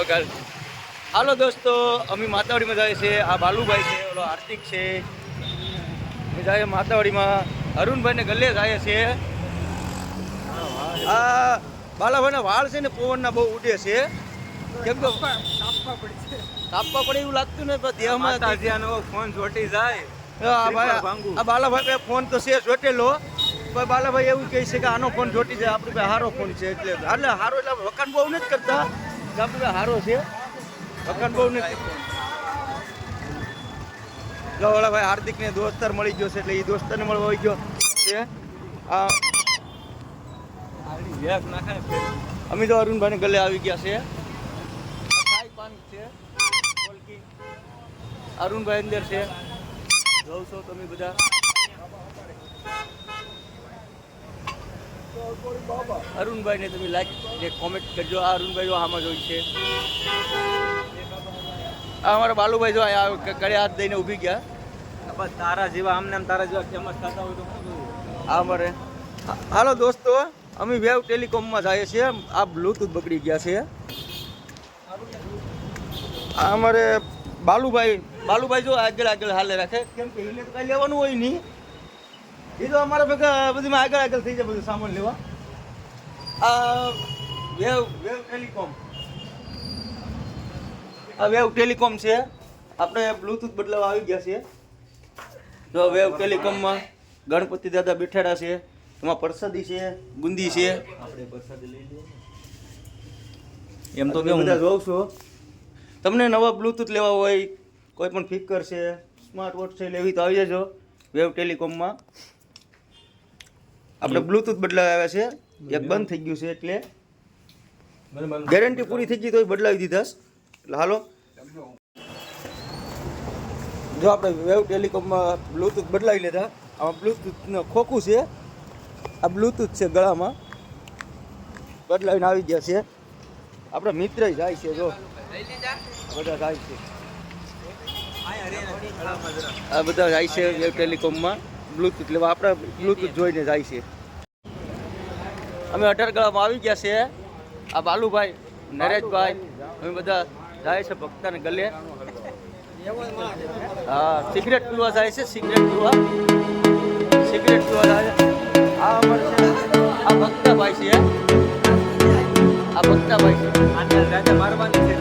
Okay હાલો દોસ્તો અમે માતાવાડીમાં જાય છે આ બાલુભાઈ છે ઓલો હાર્દિક છે. અમે જાય માતાવાડીમાં. અરુણભાઈને ગલ્લે જાય છે આ બાલાભાઈના વાળ છે ને પવનના બહુ ઉડે છે. કેમ કે તાપવા પડે એવું લાગતું ને પણ દેહમાં માતાજીનો ફોન ચોટી જાય. આ ભાઈ આ બાલાભાઈ ફોન તો છે જોટેલો પણ બાલાભાઈ એવું કહે છે કે આનો ફોન ચોટી જાય આપણી પાસે હારો ફોન છે એટલે એટલે હારો એટલે વખાણ બહુ નથી કરતા. આપણી પાસે છે. વખાણ બહુ નથી. જો ઓલા હાર્દિકને દોસ્તર મળી ગયો છે એટલે એ દોસ્તારને મળવા આવી ગયો છે. આ. અમે તો અરુણભાઈને ગલે આવી ગયા છે. અરુણભાઈ અંદર છે. જોઉં તમે બધા. અરુણભાઈ ને તમે લાઈક ને કોમેન્ટ કરજો. આ અરુણભાઈ જો આમાં જોઈ છે. આ અમારા બાલુભાઈ જો કડે હાથ દઈને ઊભી ગયા. બસ તારા જેવા આમને આમ તારા જેવા ફેમસ થતા હોય તો શું આ અમારે. હાલો દોસ્તો અમે વેવ ટેલિકોમમાં જઈએ છીએ. આ બ્લૂટૂથ બગડી ગયા છે. આ અમારે બાલુભાઈ બાલુભાઈ જો આગળ આગળ હાલે રાખે. કેમ કે એને તો કાંઈ લેવાનું હોય નહીં. એ તો અમારા ભેગા બધીમાં આગળ આગળ થઈ જાય બધું સામાન લેવા. આ વેવ વેવ ટેલિકોમ. આ વેવ ટેલિકોમ છે. આપણે બ્લૂટૂથ બદલાવા આવી ગયા છે જો વેવ ટેલિકોમમાં ગણપતિ દાદા બેઠેલા છે. એમાં પ્રસાદી છે ગુંદી છે. આપણે પ્રસાદી લઈ લઈએ એમ તો કે બધા જોઉં છો. તમને નવા બ્લૂટૂથ લેવા હોય કોઈ પણ ફિકર છે સ્માર્ટ વોચ છે લેવી તો આવી જજો વેવ ટેલિકોમમાં. આપણે બ્લૂટૂથ બદલાવ્યા આવ્યા છે એક બંધ થઈ ગયું છે એટલે ગેરંટી પૂરી થઈ ગઈ તો બદલાવી દીધા એટલે હાલો. જો આપણે વેવ ટેલિકોમમાં બ્લૂટૂથ બદલાવી લીધા. આમાં બ્લૂટૂથનું ખોખું છે. આ બ્લૂટૂથ છે ગળામાં. બદલાવીને આવી ગયા છે. આપણા મિત્ર જાય છે જો. બધા જાય છે. આ બધા જાય છે વેવ ટેલિકોમમાં. બ્લૂટૂથ લેવા આપણે બ્લૂટૂથ જોઈને જાય છે. અમે અઢારગળામાં આવી ગયા છે. આ બાલુભાઈ, નરેશભાઈ, અમે બધા જાય છે ભક્તાને ગલે. હા, સિગરેટ પીવા જાય છે, સિગરેટ પીવા. સિગરેટ પીવા જાય છે. આ અમારે છે, આ ભક્તાભાઈ છે. આ ભક્તાભાઈ છે. રાજા મારવાની છે